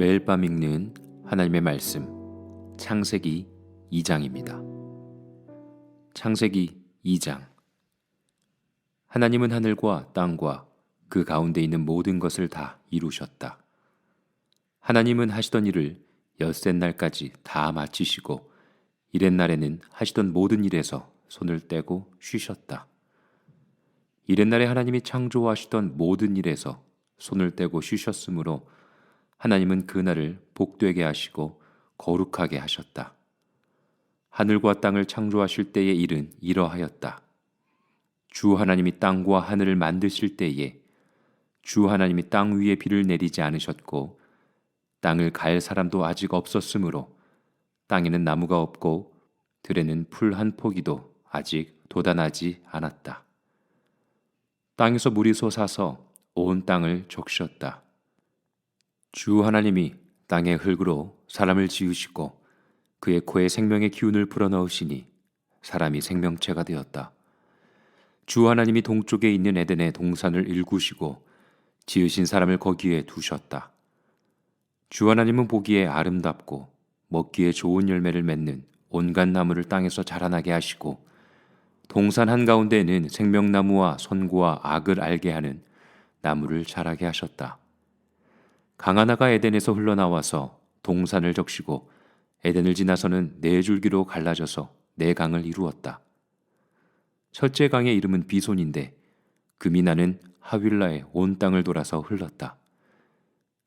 매일 밤 읽는 하나님의 말씀 창세기 2장입니다. 창세기 2장 하나님은 하늘과 땅과 그 가운데 있는 모든 것을 다 이루셨다. 하나님은 하시던 일을 엿새 날까지 다 마치시고 이렛 날에는 하시던 모든 일에서 손을 떼고 쉬셨다. 이렛 날에 하나님이 창조하시던 모든 일에서 손을 떼고 쉬셨으므로 하나님은 그날을 복되게 하시고 거룩하게 하셨다. 하늘과 땅을 창조하실 때의 일은 이러하였다. 주 하나님이 땅과 하늘을 만드실 때에 주 하나님이 땅 위에 비를 내리지 않으셨고 땅을 갈 사람도 아직 없었으므로 땅에는 나무가 없고 들에는 풀 한 포기도 아직 돋아나지 않았다. 땅에서 물이 솟아서 온 땅을 적셨다. 주 하나님이 땅의 흙으로 사람을 지으시고 그의 코에 생명의 기운을 불어넣으시니 사람이 생명체가 되었다. 주 하나님이 동쪽에 있는 에덴의 동산을 일구시고 지으신 사람을 거기에 두셨다. 주 하나님은 보기에 아름답고 먹기에 좋은 열매를 맺는 온갖 나무를 땅에서 자라나게 하시고 동산 한가운데에는 생명나무와 선과 악을 알게 하는 나무를 자라게 하셨다. 강하나가 에덴에서 흘러나와서 동산을 적시고 에덴을 지나서는 네 줄기로 갈라져서 네 강을 이루었다. 첫째 강의 이름은 비손인데 금이 나는 하윌라의 온 땅을 돌아서 흘렀다.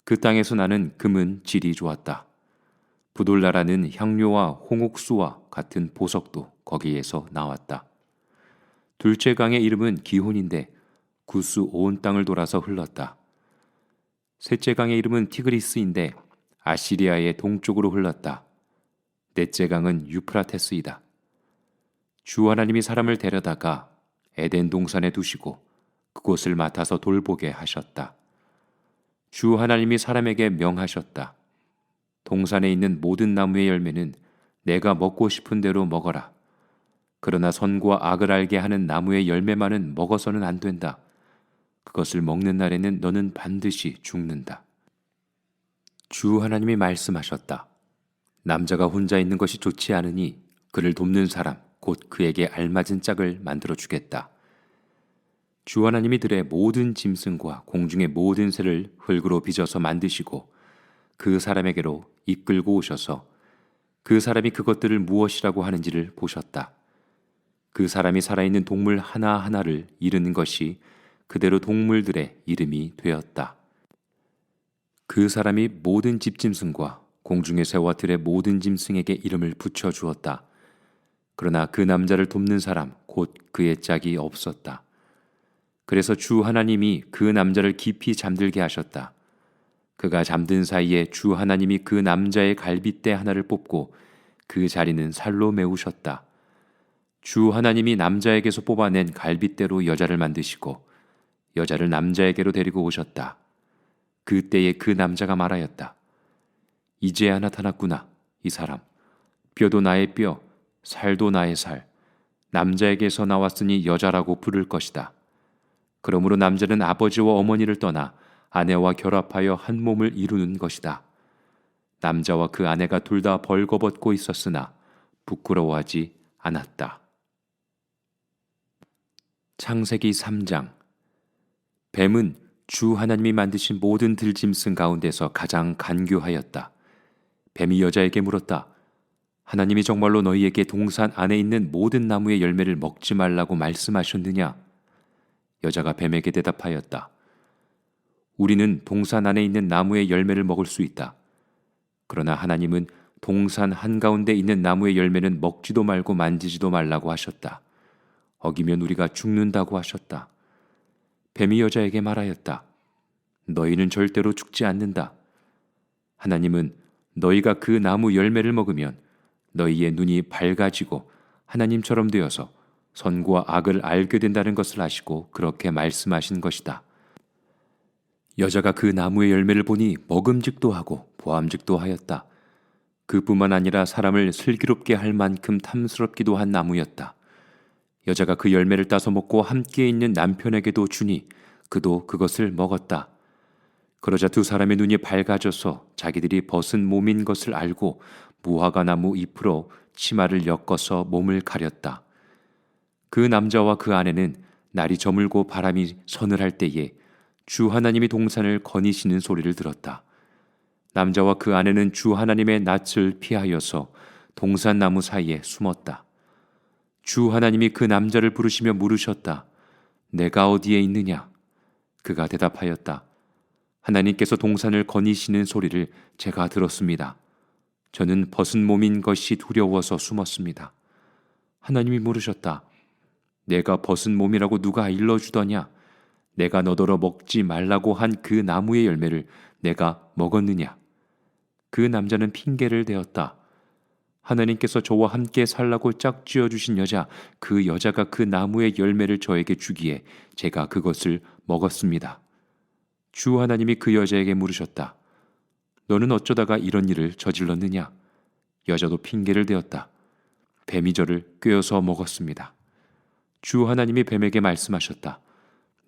그 땅에서 나는 금은 질이 좋았다. 부돌라라는 향료와 홍옥수와 같은 보석도 거기에서 나왔다. 둘째 강의 이름은 기혼인데 구스 온 땅을 돌아서 흘렀다. 셋째 강의 이름은 티그리스인데 아시리아의 동쪽으로 흘렀다. 넷째 강은 유프라테스이다. 주 하나님이 사람을 데려다가 에덴 동산에 두시고 그곳을 맡아서 돌보게 하셨다. 주 하나님이 사람에게 명하셨다. 동산에 있는 모든 나무의 열매는 내가 먹고 싶은 대로 먹어라. 그러나 선과 악을 알게 하는 나무의 열매만은 먹어서는 안 된다. 그것을 먹는 날에는 너는 반드시 죽는다. 주 하나님이 말씀하셨다. 남자가 혼자 있는 것이 좋지 않으니 그를 돕는 사람, 곧 그에게 알맞은 짝을 만들어 주겠다. 주 하나님이 들의 모든 짐승과 공중의 모든 새를 흙으로 빚어서 만드시고 그 사람에게로 이끌고 오셔서 그 사람이 그것들을 무엇이라고 하는지를 보셨다. 그 사람이 살아있는 동물 하나하나를 이르는 것이 그대로 동물들의 이름이 되었다. 그 사람이 모든 집짐승과 공중의 새와 들의 모든 짐승에게 이름을 붙여 주었다. 그러나 그 남자를 돕는 사람 곧 그의 짝이 없었다. 그래서 주 하나님이 그 남자를 깊이 잠들게 하셨다. 그가 잠든 사이에 주 하나님이 그 남자의 갈빗대 하나를 뽑고 그 자리는 살로 메우셨다. 주 하나님이 남자에게서 뽑아낸 갈빗대로 여자를 만드시고 여자를 남자에게로 데리고 오셨다. 그때에 그 남자가 말하였다. 이제야 나타났구나, 이 사람. 뼈도 나의 뼈, 살도 나의 살. 남자에게서 나왔으니 여자라고 부를 것이다. 그러므로 남자는 아버지와 어머니를 떠나 아내와 결합하여 한 몸을 이루는 것이다. 남자와 그 아내가 둘 다 벌거벗고 있었으나 부끄러워하지 않았다. 창세기 3장 뱀은 주 하나님이 만드신 모든 들짐승 가운데서 가장 간교하였다. 뱀이 여자에게 물었다. 하나님이 정말로 너희에게 동산 안에 있는 모든 나무의 열매를 먹지 말라고 말씀하셨느냐? 여자가 뱀에게 대답하였다. 우리는 동산 안에 있는 나무의 열매를 먹을 수 있다. 그러나 하나님은 동산 한가운데 있는 나무의 열매는 먹지도 말고 만지지도 말라고 하셨다. 어기면 우리가 죽는다고 하셨다. 뱀이 여자에게 말하였다. 너희는 절대로 죽지 않는다. 하나님은 너희가 그 나무 열매를 먹으면 너희의 눈이 밝아지고 하나님처럼 되어서 선과 악을 알게 된다는 것을 아시고 그렇게 말씀하신 것이다. 여자가 그 나무의 열매를 보니 먹음직도 하고 보암직도 하였다. 그뿐만 아니라 사람을 슬기롭게 할 만큼 탐스럽기도 한 나무였다. 여자가 그 열매를 따서 먹고 함께 있는 남편에게도 주니 그도 그것을 먹었다. 그러자 두 사람의 눈이 밝아져서 자기들이 벗은 몸인 것을 알고 무화과 나무 잎으로 치마를 엮어서 몸을 가렸다. 그 남자와 그 아내는 날이 저물고 바람이 서늘할 때에 주 하나님이 동산을 거니시는 소리를 들었다. 남자와 그 아내는 주 하나님의 낯을 피하여서 동산 나무 사이에 숨었다. 주 하나님이 그 남자를 부르시며 물으셨다. 내가 어디에 있느냐? 그가 대답하였다. 하나님께서 동산을 거니시는 소리를 제가 들었습니다. 저는 벗은 몸인 것이 두려워서 숨었습니다. 하나님이 물으셨다. 내가 벗은 몸이라고 누가 일러주더냐? 내가 너더러 먹지 말라고 한 그 나무의 열매를 내가 먹었느냐? 그 남자는 핑계를 대었다. 하나님께서 저와 함께 살라고 짝지어 주신 여자, 그 여자가 그 나무의 열매를 저에게 주기에 제가 그것을 먹었습니다. 주 하나님이 그 여자에게 물으셨다. 너는 어쩌다가 이런 일을 저질렀느냐? 여자도 핑계를 대었다. 뱀이 저를 꿰어서 먹었습니다. 주 하나님이 뱀에게 말씀하셨다.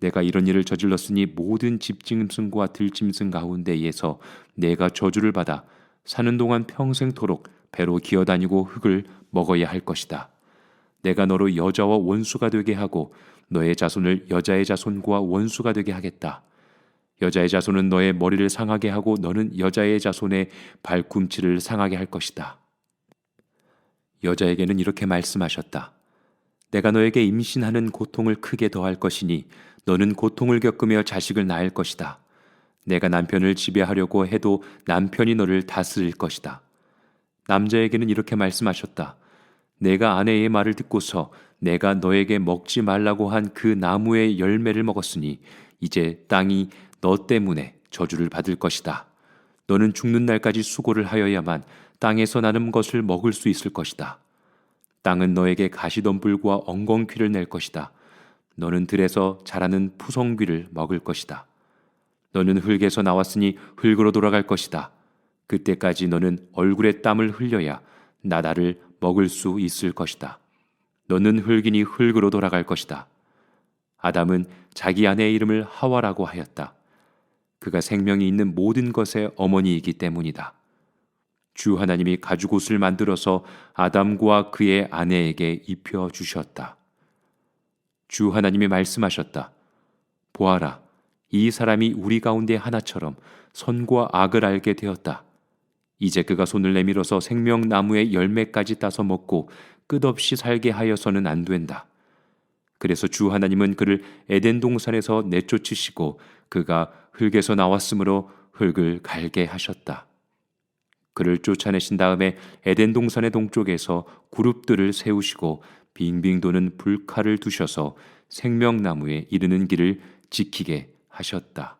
내가 이런 일을 저질렀으니 모든 집짐승과 들짐승 가운데에서 내가 저주를 받아 사는 동안 평생토록 배로 기어다니고 흙을 먹어야 할 것이다. 내가 너로 여자와 원수가 되게 하고 너의 자손을 여자의 자손과 원수가 되게 하겠다. 여자의 자손은 너의 머리를 상하게 하고 너는 여자의 자손의 발꿈치를 상하게 할 것이다. 여자에게는 이렇게 말씀하셨다. 내가 너에게 임신하는 고통을 크게 더할 것이니 너는 고통을 겪으며 자식을 낳을 것이다. 내가 남편을 지배하려고 해도 남편이 너를 다스릴 것이다. 남자에게는 이렇게 말씀하셨다. 내가 아내의 말을 듣고서 내가 너에게 먹지 말라고 한 그 나무의 열매를 먹었으니 이제 땅이 너 때문에 저주를 받을 것이다. 너는 죽는 날까지 수고를 하여야만 땅에서 나는 것을 먹을 수 있을 것이다. 땅은 너에게 가시덤불과 엉겅퀴를 낼 것이다. 너는 들에서 자라는 푸성귀를 먹을 것이다. 너는 흙에서 나왔으니 흙으로 돌아갈 것이다. 그때까지 너는 얼굴에 땀을 흘려야 나다를 먹을 수 있을 것이다. 너는 흙이니 흙으로 돌아갈 것이다. 아담은 자기 아내의 이름을 하와라고 하였다. 그가 생명이 있는 모든 것의 어머니이기 때문이다. 주 하나님이 가죽 옷을 만들어서 아담과 그의 아내에게 입혀 주셨다. 주 하나님이 말씀하셨다. 보아라, 이 사람이 우리 가운데 하나처럼 선과 악을 알게 되었다. 이제 그가 손을 내밀어서 생명나무의 열매까지 따서 먹고 끝없이 살게 하여서는 안 된다. 그래서 주 하나님은 그를 에덴 동산에서 내쫓으시고 그가 흙에서 나왔으므로 흙을 갈게 하셨다. 그를 쫓아내신 다음에 에덴 동산의 동쪽에서 그룹들을 세우시고 빙빙 도는 불칼을 두셔서 생명나무에 이르는 길을 지키게 하셨다.